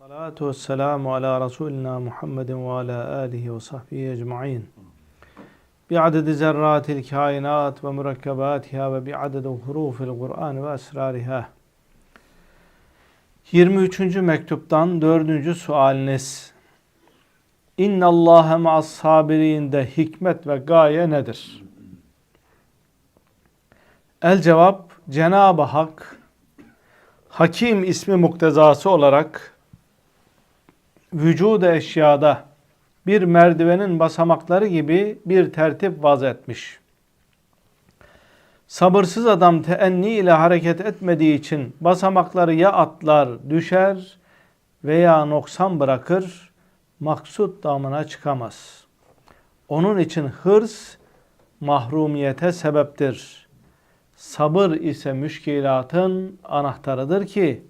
Salatu ve selamu ala Resulina Muhammedin ve ala alihi ve sahbihi ecma'in. Bi'adedi zerratil kainat ve mürekkebatiha ve bi'adedi hurufil Kur'an ve esrariha. 23. mektuptan 4. sualiniz. İnna Allahe ma'as sabirinde hikmet ve gaye nedir? El cevap Cenab-ı Hak Hakim ismi muktezası olarak vücud eşyada bir merdivenin basamakları gibi bir tertip vaz etmiş. Sabırsız adam teenni ile hareket etmediği için basamakları ya atlar, düşer veya noksan bırakır, maksut damına çıkamaz. Onun için hırs mahrumiyete sebeptir. Sabır ise müşkilatın anahtarıdır ki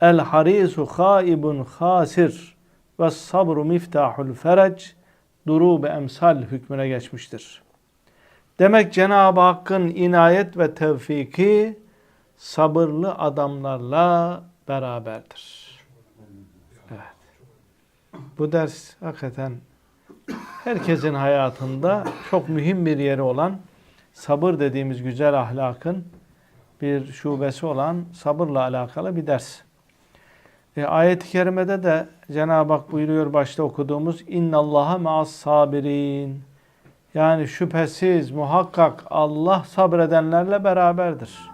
el harisu haibun hasir ve sabru miftahul ferec durub emsal hükmüne geçmiştir. Demek Cenab-ı Hakk'ın inayet ve tevfiki sabırlı adamlarla beraberdir. Evet. Bu ders hakikaten herkesin hayatında çok mühim bir yeri olan sabır dediğimiz güzel ahlakın bir şubesi olan sabırla alakalı bir ders. E, ayet-i kerimede de Cenab-ı Hak buyuruyor başta okuduğumuz İnna Allaha ma'as sabirin. Yani şüphesiz muhakkak Allah sabredenlerle beraberdir.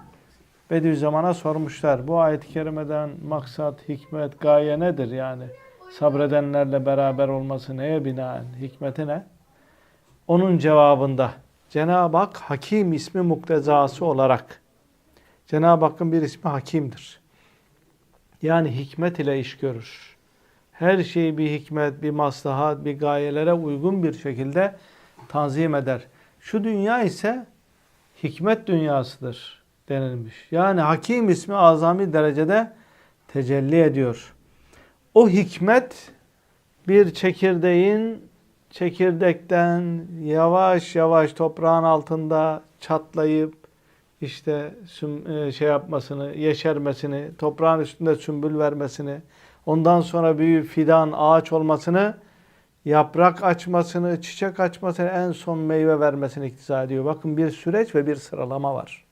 Bediüzzaman'a sormuşlar. Bu ayet-i kerimeden maksat, hikmet, gaye nedir yani? Sabredenlerle beraber olması neye binaen? Hikmeti ne? Onun cevabında Cenab-ı Hak Hakim ismi muktezası olarak Cenab-ı Hakk'ın bir ismi Hakim'dir. Yani hikmet ile iş görür. Her şeyi bir hikmet, bir maslahat, bir gayelere uygun bir şekilde tanzim eder. Şu dünya ise hikmet dünyasıdır denilmiş. Yani hakim ismi azami derecede tecelli ediyor. O hikmet bir çekirdeğin çekirdekten yavaş yavaş toprağın altında çatlayıp işte şey yapmasını, yeşermesini, toprağın üstünde sümbül vermesini, ondan sonra büyük fidan, ağaç olmasını, yaprak açmasını, çiçek açmasını, en son meyve vermesini iktiza ediyor. Bakın bir süreç ve bir sıralama var.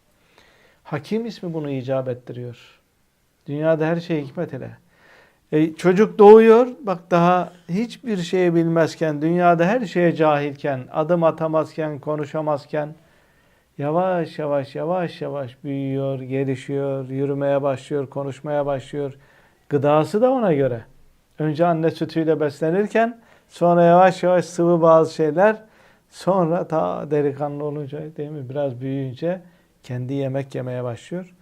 Hakim ismi bunu icap ettiriyor. Dünyada her şey hikmet ile. E, çocuk doğuyor, bak daha hiçbir şeyi bilmezken, dünyada her şeye cahilken, adım atamazken, konuşamazken, yavaş yavaş yavaş yavaş büyüyor, gelişiyor, yürümeye başlıyor, konuşmaya başlıyor. Gıdası da ona göre. Önce anne sütüyle beslenirken sonra yavaş yavaş sıvı bazı şeyler sonra ta delikanlı olunca değil mi biraz büyüyünce kendi yemek yemeye başlıyor.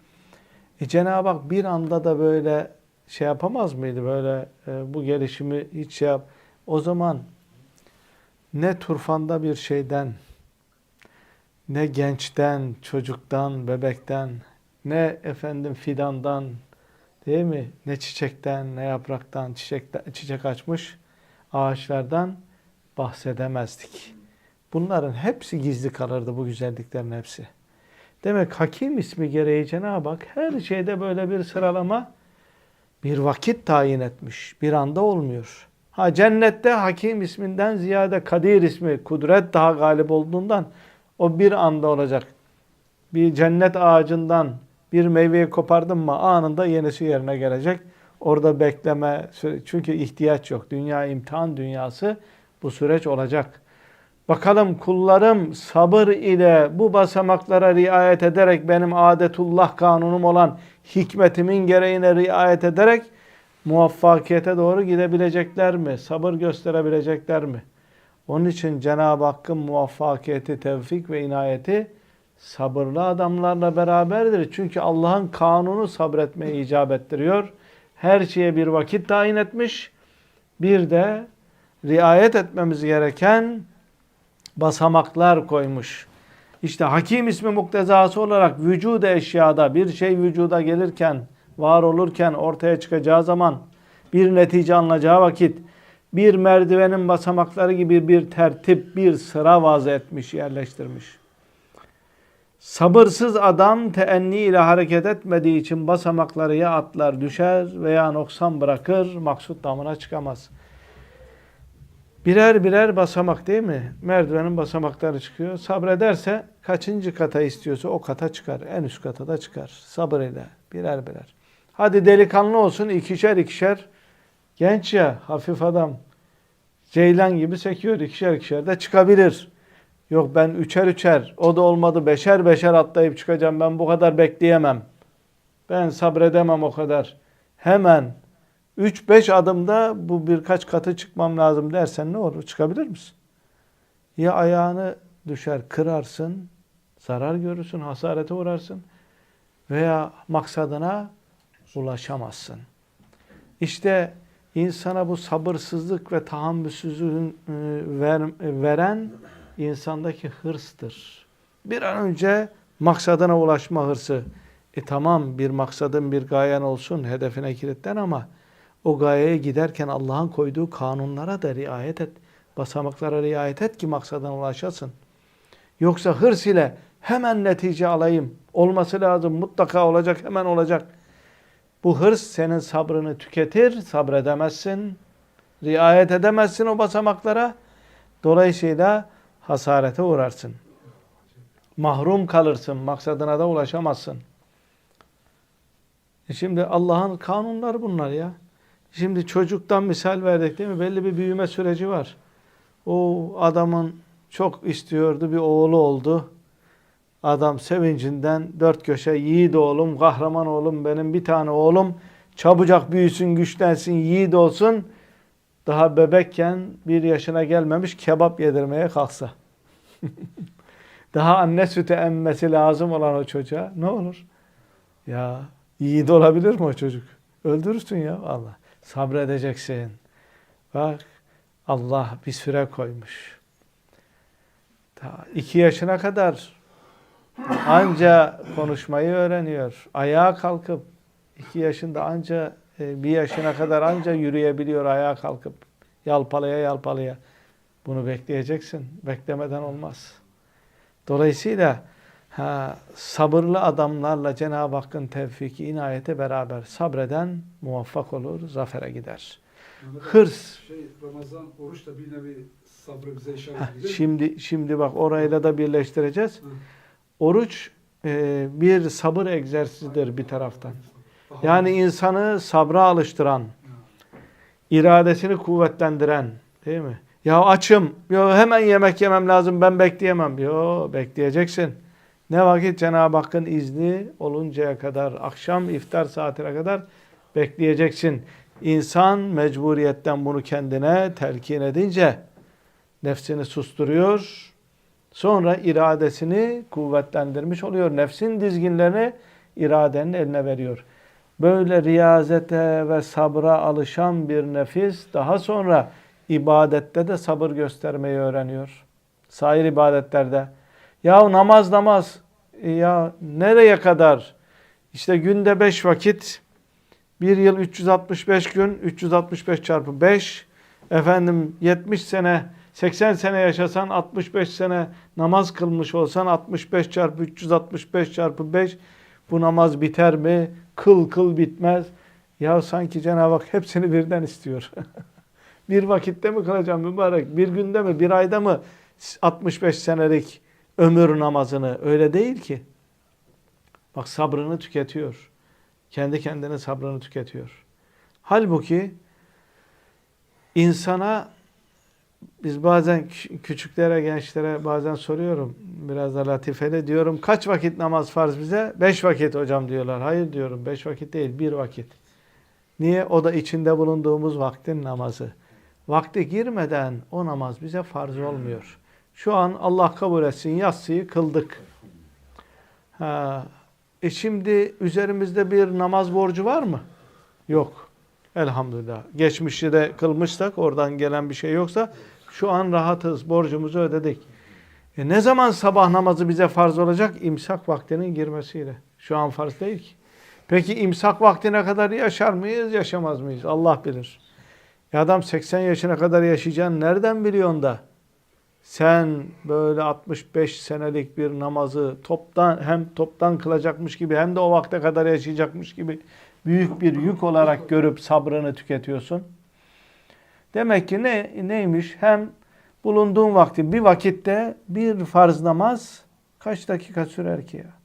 E Cenab-ı Hak bir anda da böyle şey yapamaz mıydı böyle e, bu gelişimi hiç şey yap. O zaman ne turfanda bir şeyden ne gençten, çocuktan, bebekten, ne efendim fidandan, değil mi? Ne çiçekten, ne yapraktan, çiçekten, çiçek açmış ağaçlardan bahsedemezdik. Bunların hepsi gizli kalırdı bu güzelliklerin hepsi. Demek Hakim ismi gereği Cenab-ı Hak her şeyde böyle bir sıralama, bir vakit tayin etmiş. Bir anda olmuyor. Ha cennette Hakim isminden ziyade Kadir ismi, kudret daha galip olduğundan o bir anda olacak. Bir cennet ağacından bir meyveyi kopardın mı anında yenisi yerine gelecek. Orada bekleme, çünkü ihtiyaç yok. Dünya imtihan dünyası bu süreç olacak. Bakalım kullarım sabır ile bu basamaklara riayet ederek benim adetullah kanunum olan hikmetimin gereğine riayet ederek muvaffakiyete doğru gidebilecekler mi? Sabır gösterebilecekler mi? Onun için Cenab-ı Hakk'ın muvaffakiyeti, tevfik ve inayeti sabırlı adamlarla beraberdir. Çünkü Allah'ın kanunu sabretmeyi icap ettiriyor. Her şeye bir vakit tayin etmiş. Bir de riayet etmemiz gereken basamaklar koymuş. İşte hakim ismi muktezası olarak vücuda eşyada bir şey vücuda gelirken, var olurken, ortaya çıkacağı zaman bir netice alınacağı vakit bir merdivenin basamakları gibi bir tertip, bir sıra vaz etmiş, yerleştirmiş. Sabırsız adam teenni ile hareket etmediği için basamakları ya atlar düşer veya noksan bırakır, maksut damına çıkamaz. Birer birer basamak değil mi? Merdivenin basamakları çıkıyor. Sabrederse kaçıncı kata istiyorsa o kata çıkar. En üst kata da çıkar. Sabır ile birer birer. Hadi delikanlı olsun ikişer ikişer. Genç ya hafif adam. Ceylan gibi sekiyor ikişer ikişer de çıkabilir. Yok ben üçer üçer o da olmadı beşer beşer atlayıp çıkacağım ben bu kadar bekleyemem. Ben sabredemem o kadar. Hemen 3-5 adımda bu birkaç katı çıkmam lazım dersen ne olur? Çıkabilir misin? Ya ayağını düşer kırarsın, zarar görürsün, hasarete uğrarsın veya maksadına ulaşamazsın. İşte insana bu sabırsızlık ve tahammülsüzlüğün e, ver, veren insandaki hırstır. Bir an önce maksadına ulaşma hırsı. E tamam bir maksadın bir gayen olsun hedefine kilitlen ama o gayeye giderken Allah'ın koyduğu kanunlara da riayet et. Basamaklara riayet et ki maksadına ulaşasın. Yoksa hırs ile hemen netice alayım. Olması lazım, mutlaka olacak, hemen olacak. Bu hırs senin sabrını tüketir, sabredemezsin. Riayet edemezsin o basamaklara. Dolayısıyla hasarete uğrarsın. Mahrum kalırsın, maksadına da ulaşamazsın. E şimdi Allah'ın kanunları bunlar ya. Şimdi çocuktan misal verdik değil mi? Belli bir büyüme süreci var. O adamın çok istiyordu bir oğlu oldu. Adam sevincinden dört köşe yiğit oğlum, kahraman oğlum benim bir tane oğlum çabucak büyüsün, güçlensin, yiğit olsun. Daha bebekken bir yaşına gelmemiş kebap yedirmeye kalksa. Daha anne sütü emmesi lazım olan o çocuğa ne olur? Ya yiğit olabilir mi o çocuk? Öldürürsün ya Allah. Sabredeceksin. Bak Allah bir süre koymuş. Ta iki yaşına kadar anca konuşmayı öğreniyor. Ayağa kalkıp iki yaşında anca e, bir yaşına kadar anca yürüyebiliyor ayağa kalkıp yalpalaya yalpalaya. Bunu bekleyeceksin. Beklemeden olmaz. Dolayısıyla ha, sabırlı adamlarla Cenab-ı Hakk'ın tevfiki, inayete beraber sabreden muvaffak olur, zafere gider. Mehmet Hırs. Şey, Ramazan oruç da bir nevi sabrı bize işaret ediyor. Şimdi şimdi bak orayla da birleştireceğiz. Hı. Oruç e, bir sabır egzersizidir bir taraftan. Yani insanı sabra alıştıran, iradesini kuvvetlendiren, değil mi? Ya açım, yo hemen yemek yemem lazım, ben bekleyemem. Yo bekleyeceksin. Ne vakit Cenab-ı Hakk'ın izni oluncaya kadar, akşam iftar saatine kadar bekleyeceksin. İnsan mecburiyetten bunu kendine telkin edince nefsini susturuyor. Sonra iradesini kuvvetlendirmiş oluyor. Nefsin dizginlerini iradenin eline veriyor. Böyle riyazete ve sabra alışan bir nefis daha sonra ibadette de sabır göstermeyi öğreniyor. Sair ibadetlerde. Ya namaz namaz. Ya nereye kadar? İşte günde beş vakit. Bir yıl 365 gün. 365 çarpı 5. Efendim 70 sene 80 sene yaşasan 65 sene namaz kılmış olsan 65 çarpı 365 çarpı 5 bu namaz biter mi? Kıl kıl bitmez. Ya sanki Cenab-ı Hak hepsini birden istiyor. bir vakitte mi kılacağım mübarek? Bir günde mi? Bir ayda mı? 65 senelik ömür namazını. Öyle değil ki. Bak sabrını tüketiyor. Kendi kendine sabrını tüketiyor. Halbuki insana biz bazen kü- küçüklere, gençlere bazen soruyorum. Biraz da latifeli diyorum. Kaç vakit namaz farz bize? Beş vakit hocam diyorlar. Hayır diyorum. Beş vakit değil. Bir vakit. Niye? O da içinde bulunduğumuz vaktin namazı. Vakti girmeden o namaz bize farz olmuyor. Şu an Allah kabul etsin yatsıyı kıldık. Ha, e şimdi üzerimizde bir namaz borcu var mı? Yok. Elhamdülillah. Geçmişte de kılmışsak oradan gelen bir şey yoksa şu an rahatız. Borcumuzu ödedik. E ne zaman sabah namazı bize farz olacak? İmsak vaktinin girmesiyle. Şu an farz değil ki. Peki imsak vaktine kadar yaşar mıyız, yaşamaz mıyız? Allah bilir. Ya adam 80 yaşına kadar yaşayacağını nereden biliyorsun da? sen böyle 65 senelik bir namazı toptan hem toptan kılacakmış gibi hem de o vakte kadar yaşayacakmış gibi büyük bir yük olarak görüp sabrını tüketiyorsun. Demek ki ne neymiş? Hem bulunduğun vakti bir vakitte bir farz namaz kaç dakika sürer ki ya?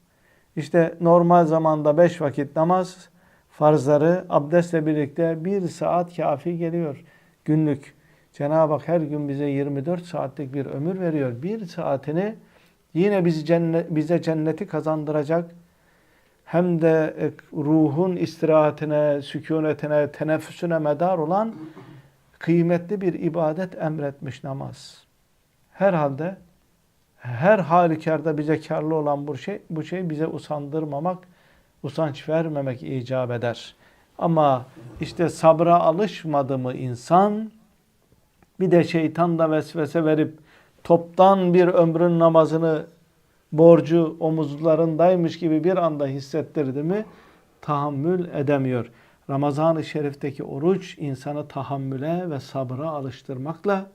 İşte normal zamanda beş vakit namaz farzları abdestle birlikte bir saat kafi geliyor günlük. Cenab-ı Hak her gün bize 24 saatlik bir ömür veriyor. Bir saatini yine bizi cennet, bize cenneti kazandıracak hem de e, ruhun istirahatine, sükunetine, teneffüsüne medar olan kıymetli bir ibadet emretmiş namaz. Herhalde her halükarda bize karlı olan bu şey, bu şey bize usandırmamak, usanç vermemek icap eder. Ama işte sabra alışmadı mı insan, bir de şeytan da vesvese verip toptan bir ömrün namazını borcu omuzlarındaymış gibi bir anda hissettirdi mi tahammül edemiyor. Ramazan-ı Şerif'teki oruç insanı tahammüle ve sabra alıştırmakla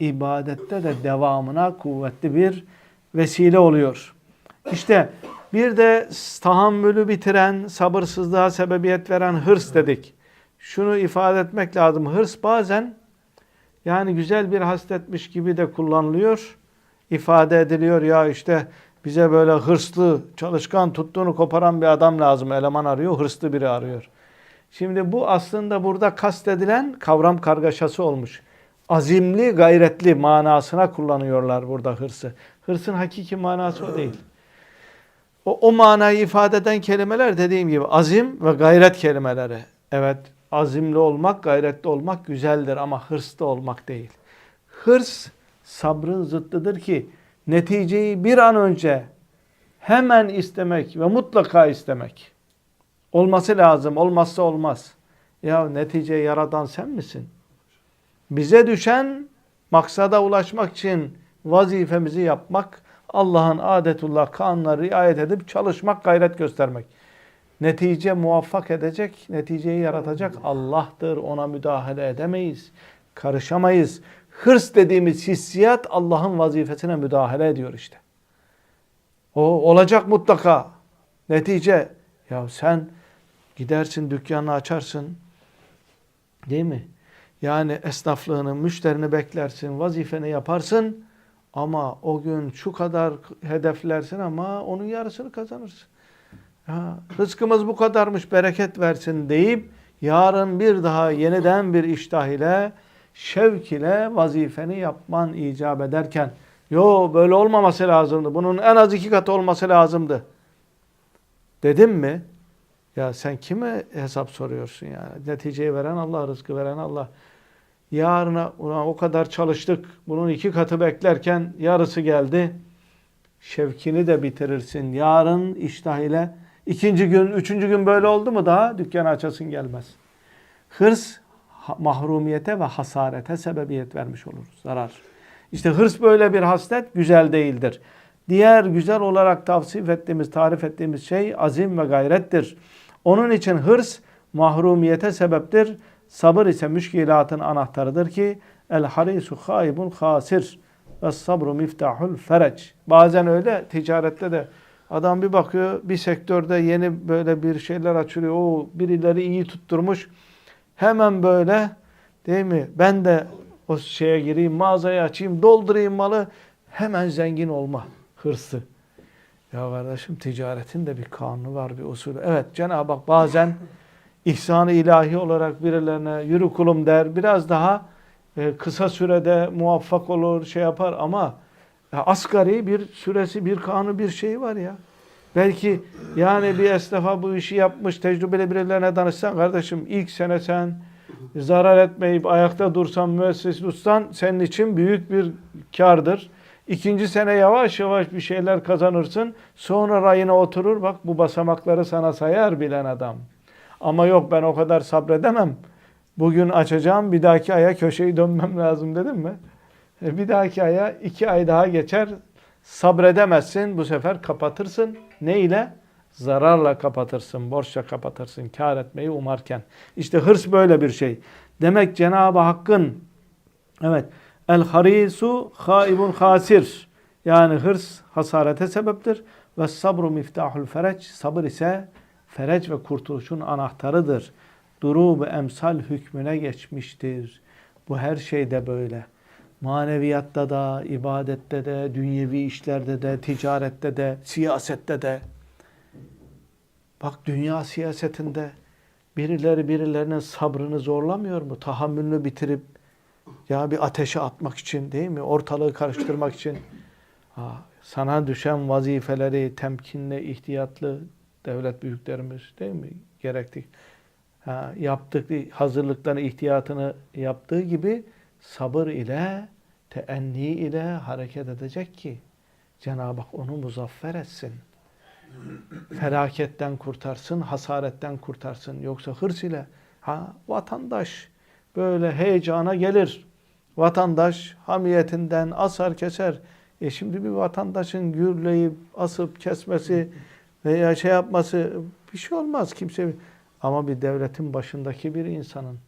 ibadette de devamına kuvvetli bir vesile oluyor. İşte bir de tahammülü bitiren, sabırsızlığa sebebiyet veren hırs dedik. Şunu ifade etmek lazım. Hırs bazen yani güzel bir hasletmiş gibi de kullanılıyor. ifade ediliyor ya işte bize böyle hırslı, çalışkan, tuttuğunu koparan bir adam lazım. Eleman arıyor, hırslı biri arıyor. Şimdi bu aslında burada kastedilen kavram kargaşası olmuş. Azimli, gayretli manasına kullanıyorlar burada hırsı. Hırsın hakiki manası o değil. O, o manayı ifade eden kelimeler dediğim gibi azim ve gayret kelimeleri. Evet, azimli olmak, gayretli olmak güzeldir ama hırslı olmak değil. Hırs sabrın zıttıdır ki neticeyi bir an önce hemen istemek ve mutlaka istemek. Olması lazım, olmazsa olmaz. Ya netice yaradan sen misin? Bize düşen maksada ulaşmak için vazifemizi yapmak, Allah'ın adetullah kanunları riayet edip çalışmak, gayret göstermek. Netice muvaffak edecek, neticeyi yaratacak Allah'tır. Ona müdahale edemeyiz, karışamayız. Hırs dediğimiz hissiyat Allah'ın vazifesine müdahale ediyor işte. O olacak mutlaka. Netice ya sen gidersin dükkanını açarsın. Değil mi? Yani esnaflığını, müşterini beklersin, vazifeni yaparsın ama o gün şu kadar hedeflersin ama onun yarısını kazanırsın. Ya, rızkımız bu kadarmış bereket versin deyip yarın bir daha yeniden bir iştah ile şevk ile vazifeni yapman icap ederken yo böyle olmaması lazımdı. Bunun en az iki katı olması lazımdı. Dedim mi? Ya sen kime hesap soruyorsun yani? Neticeyi veren Allah, rızkı veren Allah. Yarına ulan o kadar çalıştık. Bunun iki katı beklerken yarısı geldi. Şevkini de bitirirsin. Yarın iştah ile ikinci gün, üçüncü gün böyle oldu mu daha dükkanı açasın gelmez. Hırs mahrumiyete ve hasarete sebebiyet vermiş olur. Zarar. İşte hırs böyle bir haslet güzel değildir. Diğer güzel olarak tavsif ettiğimiz, tarif ettiğimiz şey azim ve gayrettir. Onun için hırs mahrumiyete sebeptir. Sabır ise müşkilatın anahtarıdır ki el harisu haibun hasir ve sabru miftahul fereç. Bazen öyle ticarette de adam bir bakıyor bir sektörde yeni böyle bir şeyler açılıyor. O birileri iyi tutturmuş. Hemen böyle değil mi? Ben de o şeye gireyim, mağazayı açayım, doldurayım malı. Hemen zengin olma hırsı. Ya kardeşim ticaretin de bir kanunu var, bir usulü. Evet Cenab-ı Hak bazen ihsan-ı ilahi olarak birilerine yürü kulum der. Biraz daha e, kısa sürede muvaffak olur, şey yapar ama ya asgari bir süresi, bir kanunu, bir şeyi var ya. Belki yani bir esnafa bu işi yapmış, tecrübeli birilerine danışsan kardeşim ilk sene sen zarar etmeyip ayakta dursan, müesses tutsan senin için büyük bir kardır. İkinci sene yavaş yavaş bir şeyler kazanırsın. Sonra rayına oturur. Bak bu basamakları sana sayar bilen adam. Ama yok ben o kadar sabredemem. Bugün açacağım bir dahaki aya köşeyi dönmem lazım dedim mi? E, bir dahaki aya iki ay daha geçer. Sabredemezsin. Bu sefer kapatırsın. Ne ile? Zararla kapatırsın, borçla kapatırsın, kar etmeyi umarken. İşte hırs böyle bir şey. Demek Cenab-ı Hakk'ın evet El harisu haibun hasir. Yani hırs hasarete sebeptir. Ve sabru miftahul fereç. Sabır ise fereç ve kurtuluşun anahtarıdır. Durub emsal hükmüne geçmiştir. Bu her şeyde böyle. Maneviyatta da, ibadette de, dünyevi işlerde de, ticarette de, siyasette de. Bak dünya siyasetinde birileri birilerinin sabrını zorlamıyor mu? Tahammülünü bitirip ya bir ateşe atmak için değil mi? Ortalığı karıştırmak için. Ha, sana düşen vazifeleri temkinli, ihtiyatlı devlet büyüklerimiz değil mi? Gerektik. Ha, yaptık hazırlıklarını, ihtiyatını yaptığı gibi sabır ile, teenni ile hareket edecek ki Cenab-ı Hak onu muzaffer etsin. Felaketten kurtarsın, hasaretten kurtarsın. Yoksa hırs ile ha vatandaş böyle heyecana gelir. Vatandaş hamiyetinden asar keser. E şimdi bir vatandaşın gürleyip asıp kesmesi veya şey yapması bir şey olmaz kimse. Ama bir devletin başındaki bir insanın,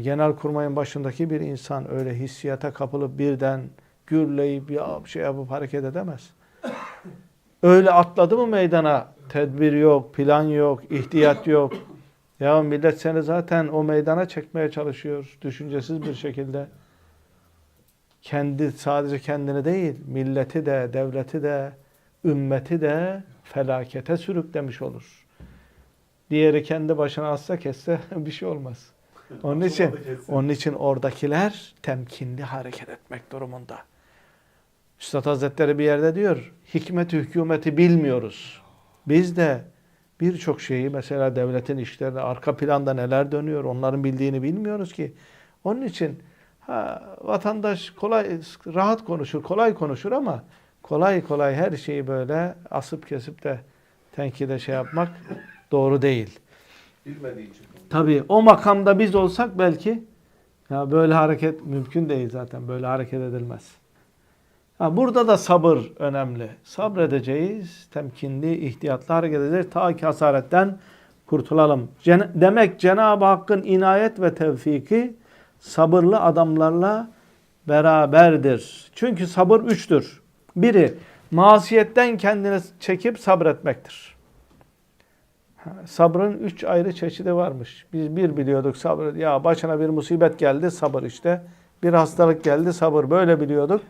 genel kurmayın başındaki bir insan öyle hissiyata kapılıp birden gürleyip ya şey yapıp hareket edemez. Öyle atladı mı meydana? Tedbir yok, plan yok, ihtiyat yok. Ya millet seni zaten o meydana çekmeye çalışıyor düşüncesiz bir şekilde. Kendi sadece kendini değil, milleti de, devleti de, ümmeti de felakete sürüklemiş olur. Diğeri kendi başına atsa kesse bir şey olmaz. Onun için onun için oradakiler temkinli hareket etmek durumunda. Üstad Hazretleri bir yerde diyor, hikmet hükümeti bilmiyoruz. Biz de birçok şeyi mesela devletin işlerinde arka planda neler dönüyor onların bildiğini bilmiyoruz ki. Onun için ha, vatandaş kolay rahat konuşur, kolay konuşur ama kolay kolay her şeyi böyle asıp kesip de tenkide şey yapmak doğru değil. Bilmediği için. Tabii o makamda biz olsak belki ya böyle hareket mümkün değil zaten. Böyle hareket edilmez. Burada da sabır önemli. Sabredeceğiz, temkinli, ihtiyatlı hareket edeceğiz ta ki hasaretten kurtulalım. Cen- Demek Cenab-ı Hakk'ın inayet ve tevfiki sabırlı adamlarla beraberdir. Çünkü sabır üçtür. Biri masiyetten kendini çekip sabretmektir. Sabrın üç ayrı çeşidi varmış. Biz bir biliyorduk sabır. Ya başına bir musibet geldi sabır işte. Bir hastalık geldi sabır böyle biliyorduk.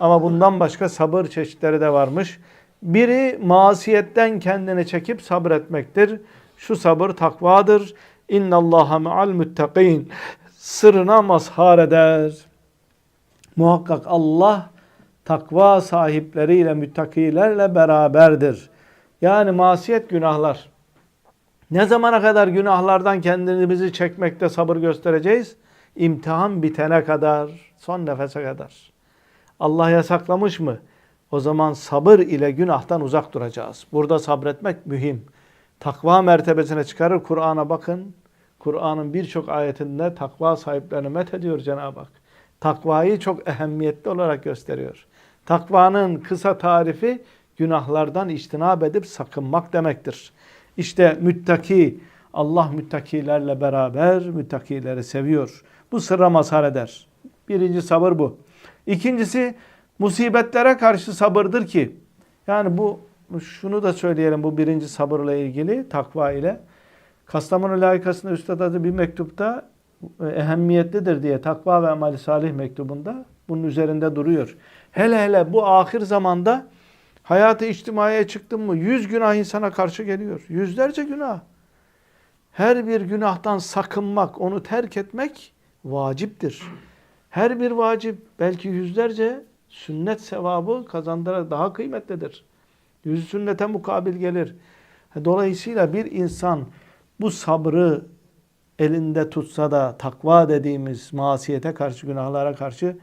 Ama bundan başka sabır çeşitleri de varmış. Biri masiyetten kendini çekip sabretmektir. Şu sabır takvadır. İnna Allaha ma'al muttaqin. Sırrına mazhar eder. Muhakkak Allah takva sahipleriyle, müttakilerle beraberdir. Yani masiyet günahlar. Ne zamana kadar günahlardan kendimizi çekmekte sabır göstereceğiz? İmtihan bitene kadar, son nefese kadar. Allah yasaklamış mı? O zaman sabır ile günahtan uzak duracağız. Burada sabretmek mühim. Takva mertebesine çıkarır. Kur'an'a bakın. Kur'an'ın birçok ayetinde takva sahiplerini met ediyor Cenab-ı Hak. Takvayı çok ehemmiyetli olarak gösteriyor. Takvanın kısa tarifi günahlardan içtinab edip sakınmak demektir. İşte müttaki, Allah müttakilerle beraber müttakileri seviyor. Bu sırra mazhar eder. Birinci sabır bu. İkincisi musibetlere karşı sabırdır ki, yani bu şunu da söyleyelim bu birinci sabırla ilgili, takva ile. Kastamonu layıkasında Üstad adı bir mektupta e, ehemmiyetlidir diye takva ve amali salih mektubunda bunun üzerinde duruyor. Hele hele bu ahir zamanda hayatı içtimaiye çıktın mı yüz günah insana karşı geliyor. Yüzlerce günah. Her bir günahtan sakınmak, onu terk etmek vaciptir. Her bir vacip belki yüzlerce sünnet sevabı kazandırarak daha kıymetlidir. Yüz sünnete mukabil gelir. Dolayısıyla bir insan bu sabrı elinde tutsa da takva dediğimiz masiyete karşı, günahlara karşı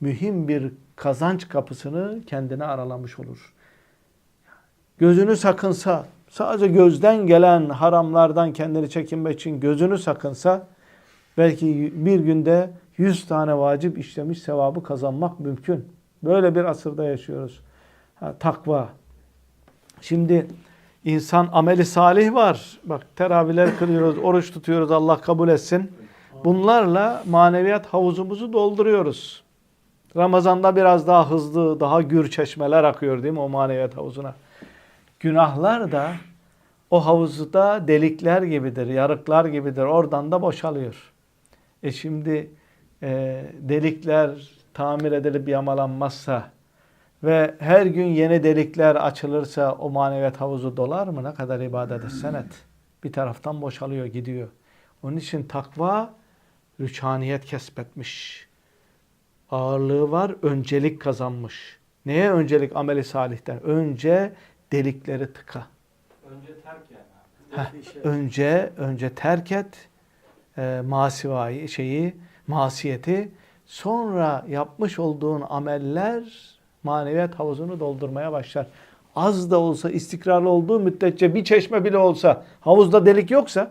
mühim bir kazanç kapısını kendine aralamış olur. Gözünü sakınsa, sadece gözden gelen haramlardan kendini çekinmek için gözünü sakınsa, belki bir günde yüz tane vacip işlemiş sevabı kazanmak mümkün. Böyle bir asırda yaşıyoruz. Ha, takva. Şimdi insan ameli salih var. Bak teravihler kılıyoruz, oruç tutuyoruz Allah kabul etsin. Bunlarla maneviyat havuzumuzu dolduruyoruz. Ramazan'da biraz daha hızlı, daha gür çeşmeler akıyor değil mi o maneviyat havuzuna? Günahlar da o havuzda delikler gibidir, yarıklar gibidir. Oradan da boşalıyor. E şimdi e, delikler tamir edilip yamalanmazsa ve her gün yeni delikler açılırsa o maneviyat havuzu dolar mı? Ne kadar ibadet etsen et. Bir taraftan boşalıyor, gidiyor. Onun için takva rüçhaniyet kesbetmiş. Ağırlığı var, öncelik kazanmış. Neye öncelik ameli salihten? Önce delikleri tıka. Önce terk yani. Heh. Önce önce terk et e, masivayı şeyi masiyeti sonra yapmış olduğun ameller maneviyat havuzunu doldurmaya başlar. Az da olsa istikrarlı olduğu müddetçe bir çeşme bile olsa havuzda delik yoksa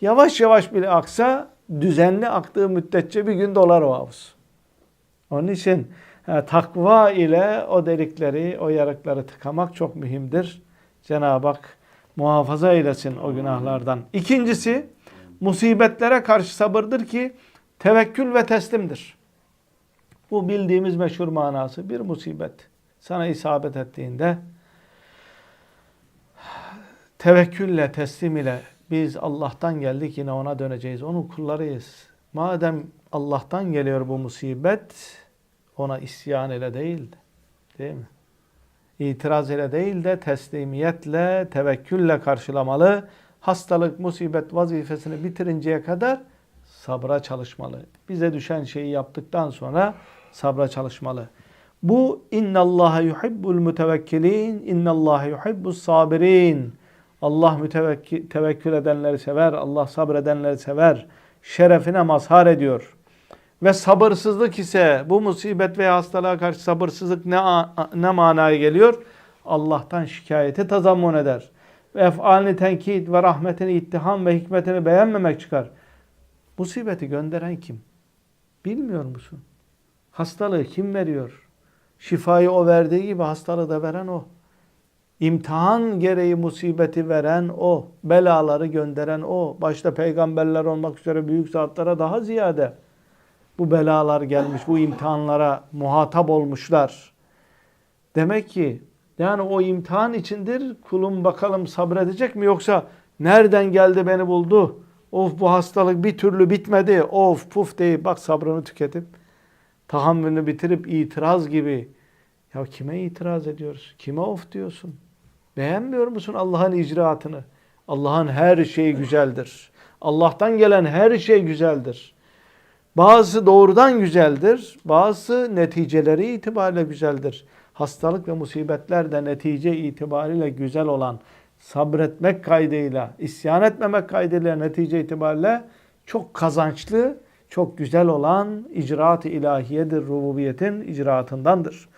yavaş yavaş bile aksa düzenli aktığı müddetçe bir gün dolar o havuz. Onun için e, takva ile o delikleri, o yarıkları tıkamak çok mühimdir. Cenab-ı Hak muhafaza eylesin o günahlardan. İkincisi musibetlere karşı sabırdır ki tevekkül ve teslimdir. Bu bildiğimiz meşhur manası bir musibet sana isabet ettiğinde tevekkülle, teslim ile biz Allah'tan geldik yine ona döneceğiz. Onun kullarıyız. Madem Allah'tan geliyor bu musibet ona isyan ile değil değil mi? İtiraz ile değil de teslimiyetle, tevekkülle karşılamalı. Hastalık, musibet vazifesini bitirinceye kadar sabra çalışmalı. Bize düşen şeyi yaptıktan sonra sabra çalışmalı. Bu innallaha yuhibbul mutevekkilin, innallaha yuhibbus sabirin. Allah mütevekkil, edenleri sever, Allah sabredenleri sever. Şerefine mazhar ediyor. Ve sabırsızlık ise bu musibet veya hastalığa karşı sabırsızlık ne, ne manaya geliyor? Allah'tan şikayeti tazammun eder. Ve efalini tenkit ve rahmetini ittiham ve hikmetini beğenmemek çıkar. Musibeti gönderen kim? Bilmiyor musun? Hastalığı kim veriyor? Şifayı o verdiği gibi hastalığı da veren o. İmtihan gereği musibeti veren o. Belaları gönderen o. Başta peygamberler olmak üzere büyük zatlara daha ziyade bu belalar gelmiş, bu imtihanlara muhatap olmuşlar. Demek ki yani o imtihan içindir. Kulum bakalım sabredecek mi yoksa nereden geldi beni buldu? Of bu hastalık bir türlü bitmedi. Of puf deyip bak sabrını tüketip tahammülünü bitirip itiraz gibi. Ya kime itiraz ediyoruz? Kime of diyorsun? Beğenmiyor musun Allah'ın icraatını? Allah'ın her şeyi güzeldir. Allah'tan gelen her şey güzeldir. Bazısı doğrudan güzeldir, bazısı neticeleri itibariyle güzeldir. Hastalık ve musibetler de netice itibariyle güzel olan, sabretmek kaydıyla, isyan etmemek kaydıyla netice itibariyle çok kazançlı, çok güzel olan icraat-ı ilahiyedir, rububiyetin icraatındandır.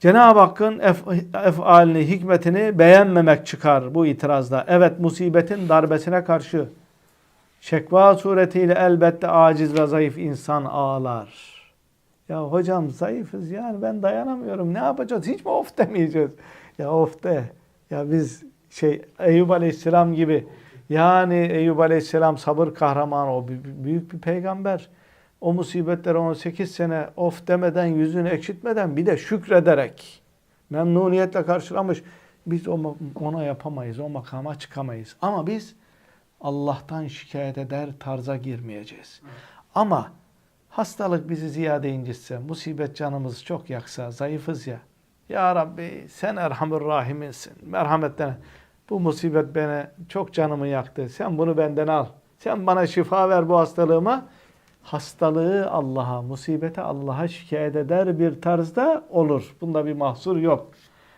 Cenab-ı Hakk'ın ef- efalini, hikmetini beğenmemek çıkar bu itirazda. Evet musibetin darbesine karşı Şekva suretiyle elbette aciz ve zayıf insan ağlar. Ya hocam zayıfız yani ben dayanamıyorum. Ne yapacağız? Hiç mi of demeyeceğiz? Ya of de. Ya biz şey Eyüp Aleyhisselam gibi yani Eyüp Aleyhisselam sabır kahramanı o büyük bir peygamber. O musibetler 18 sene of demeden yüzünü ekşitmeden bir de şükrederek memnuniyetle karşılamış. Biz ona yapamayız. O makama çıkamayız. Ama biz Allah'tan şikayet eder tarza girmeyeceğiz. Ama hastalık bizi ziyade incitse, musibet canımızı çok yaksa, zayıfız ya. Ya Rabbi sen Erhamur Rahim'insin. Merhametten bu musibet beni çok canımı yaktı. Sen bunu benden al. Sen bana şifa ver bu hastalığıma. Hastalığı Allah'a, musibeti Allah'a şikayet eder bir tarzda olur. Bunda bir mahsur yok.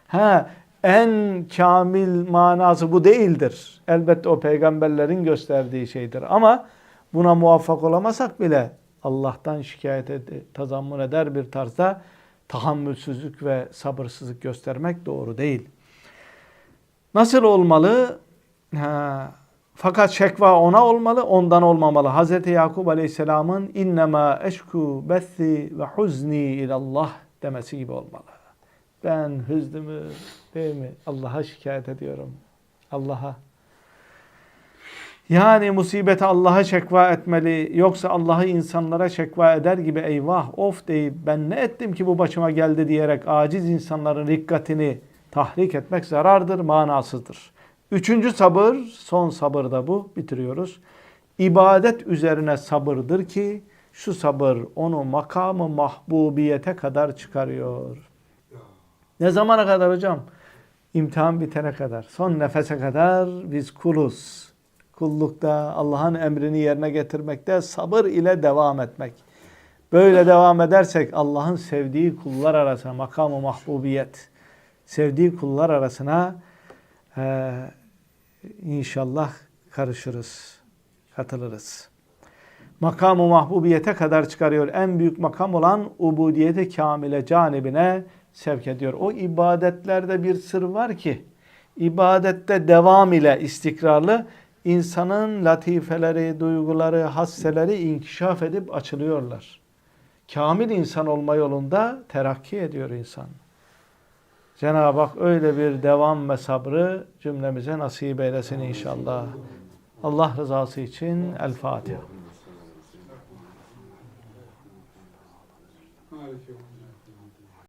Ha, en kamil manası bu değildir. Elbette o peygamberlerin gösterdiği şeydir. Ama buna muvaffak olamasak bile Allah'tan şikayet ed- tazammun eder bir tarzda tahammülsüzlük ve sabırsızlık göstermek doğru değil. Nasıl olmalı? Ha, fakat şekva ona olmalı, ondan olmamalı. Hz. Yakup Aleyhisselam'ın innema eşku bethi ve huzni ilallah demesi gibi olmalı. Ben hüznümü değil mi Allah'a şikayet ediyorum. Allah'a. Yani musibeti Allah'a şekva etmeli yoksa Allah'ı insanlara şekva eder gibi eyvah of deyip ben ne ettim ki bu başıma geldi diyerek aciz insanların dikkatini tahrik etmek zarardır, manasızdır. Üçüncü sabır, son sabır da bu. Bitiriyoruz. İbadet üzerine sabırdır ki şu sabır onu makamı mahbubiyete kadar çıkarıyor. Ne zamana kadar hocam? İmtihan bitene kadar. Son nefese kadar biz kuluz. Kullukta Allah'ın emrini yerine getirmekte sabır ile devam etmek. Böyle devam edersek Allah'ın sevdiği kullar arasına makamı mahbubiyet, sevdiği kullar arasına eee, inşallah karışırız, katılırız. Makamı mahbubiyete kadar çıkarıyor. En büyük makam olan ubudiyete kamile canibine sevk ediyor. O ibadetlerde bir sır var ki ibadette devam ile istikrarlı insanın latifeleri, duyguları, hasseleri inkişaf edip açılıyorlar. Kamil insan olma yolunda terakki ediyor insan. Cenab-ı Hak öyle bir devam ve sabrı cümlemize nasip eylesin inşallah. Allah rızası için El Fatiha. Harika.